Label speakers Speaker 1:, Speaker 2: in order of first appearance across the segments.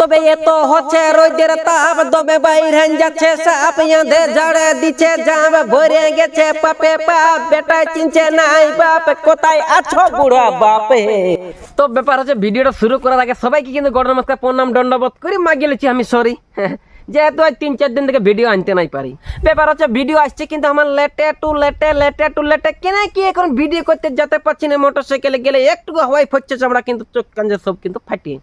Speaker 1: তবে এ তো হচ্ছে রোদের তাপ, দমে বাইরে যাচ্ছে সাপ ইয়াঁধে ঝাড়ে দিচ্ছে জাম, ভরে গেছে পাপে পাপ বেটা চিনছে নাই বাপ, কোথায় আছো বুড়া বাপে? তো ব্যাপার হচ্ছে ভিডিওটা শুরু করার আগে সবাইকে কিন্তু গড় নমস্কার প্রণাম, দণ্ডবোধ করে মাগিয়ে লিছি আমি সরি যেহেতু আজ তিন, চার দিন থেকে ভিডিও আনতে নাই পারি। ব্যাপার হচ্ছে ভিডিও আসছে কিন্তু আমার লেটে টু লেটে লেটে টু লেটে, কেন কি এখন ভিডিও করতে যেতে পারছি না মোটর সাইকেলে গেলে একটু হাওয়াই ফচ্ছে চামড়া কিন্তু চোখ কাঞ্জে সব কিন্তু ফাটিয়ে।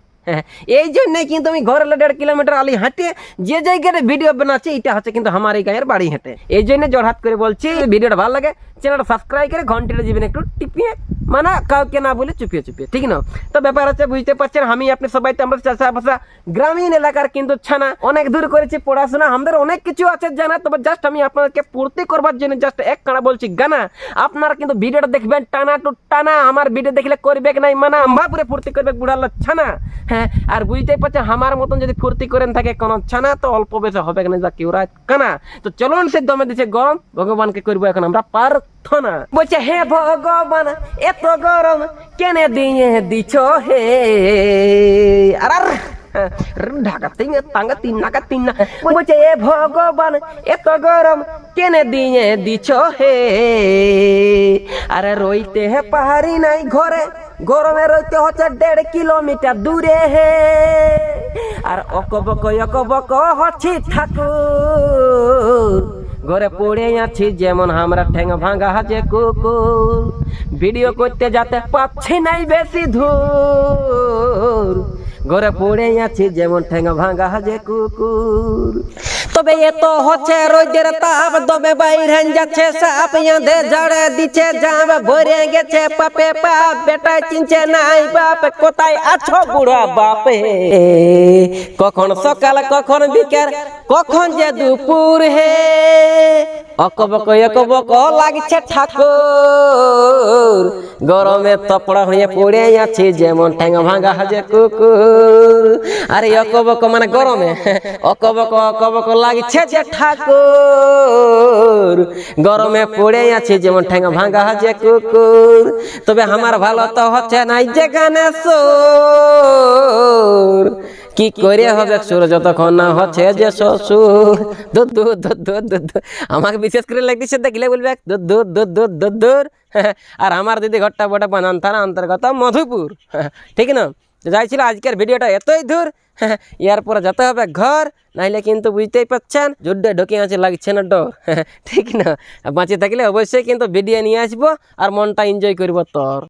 Speaker 1: এই জন্যই কিন্তু আমি ঘরে দেড় কিলোমিটার আলি হাঁটে যে জায়গায় ভিডিও বানাচ্ছি, এটা হচ্ছে কিন্তু আমার এই গায়ের বাড়ি হেঁটে। এই জন্য জড়হাত করে বলছি ভিডিওটা ভালো লাগে চ্যানেলটা সাবস্ক্রাইব করে ঘন্টিটা জীবনে একটু টিপিয়ে মানে কাউকে না বলে চুপিয়ে চুপিয়ে, ঠিক না? তো ব্যাপার হচ্ছে, বুঝতে পারছেন, আমি আপনি সবাই তো আমরা চাষা বাসা, গ্রামীণ এলাকার কিন্তু ছানা। অনেক দূর করেছি, পড়াশোনা, আমাদের অনেক কিছু আছে জানা, তবে জাস্ট আমি আপনাদেরকে পূর্তি করবার জন্য জাস্ট এক কানা বলছি, গানা। আপনারা কিন্তু ভিডিওটা দেখবেন, টানা টু টানা, আমার ভিডিও দেখলে করবে নাই, মানা, আম্বাপুরে ফুর্তি করবে বুড়ালো ছানা। হ্যাঁ আর বুঝতেই পারছেন, আমার মতন যদি ফুর্তি করেন থাকে কোনো ছানা, তো অল্প বেশি হবে না যা কেউ কানা। তো চলুন, সে দমে দিচ্ছে গরম, ভগবানকে করব এখন, আমরা প্রার্থনা বলছে, হে ভগবান, এত গরম কেনে দিয়ে দিছ হে? আর আর ঢাকা তিন, টাঙ্গা তিন তিন না। বলছে, এ ভগবান, এত গরম কেনে দিয়ে দিছ হে? আরে রইতে হে পাহাড়ি নাই ঘরে, গরমে রইতে হচ্ছে দেড় কিলোমিটার দূরে হে। আর অকবক অকবক হচ্ছি ঠাকুর। ঘরে পড়ে আছি, যেমন আমরা ঠেঙ ভাঙা হাজে কুকুর। ভিডিও করতে যাতে পাচ্ছি নাই বেশি ধূর। ঘরে পড়ে আছি, যেমন ঠেঙ ভাঙা হাজে কুকুর। তবে এ তো হচ্ছে রোদের তাপ দমে বাইরে যাচ্ছে সাপ ইয়াঁধে ঝাড়ে দিচ্ছে জাম ভরে গেছে পাপে পাপ বেটা চিনছে নাই বাপ কোথায় আছো বুড়া বাপে কখন সকাল কখন বিকেল কখন যে দুপুর হে অকবক অকবক লাগছে ঠাকুর গরমে তপড়া হয়ে পড়ে আছি, যেমন ঠ্যাং ভাঙা হাজে কুকুর। আরে অকবক মানে গরমে, অকবক অকবক লাগছে যে ঠাকুর। গরমে পড়ে আছি, যেমন ঠ্যাং ভাঙা হাজে কুকুর। তবে আমার ভালো তো হচ্ছে নাই যেখানে সোর। কি করে হবে সুর যতক্ষণ না হচ্ছে যে শ্বশুর? দুধ দুধ দুধ দুধ দুধ। আমাকে বিশেষ করে লাগতেছে দেখলে বলবে? দুধ দুধ দুধ দুধ দুধ দুধ। আর আমার দিদি ঘরটা বটা বানান থানা অন্তর্গত মধুপুর। ঠিক না? তো যাইছিল আজকের ভিডিওটা এতই দূর। ইয়ার পরে যেতে হবে ঘর নাইলে কিন্তু বুঝতেই পাচ্ছেন জুড্ডে ঢুকে আছে লাগছে না ডর। ঠিক না? বাঁচে থাকলে অবশ্যই কিন্তু ভিডিও নিয়ে আসব আর মনটা এনজয় করব তোর।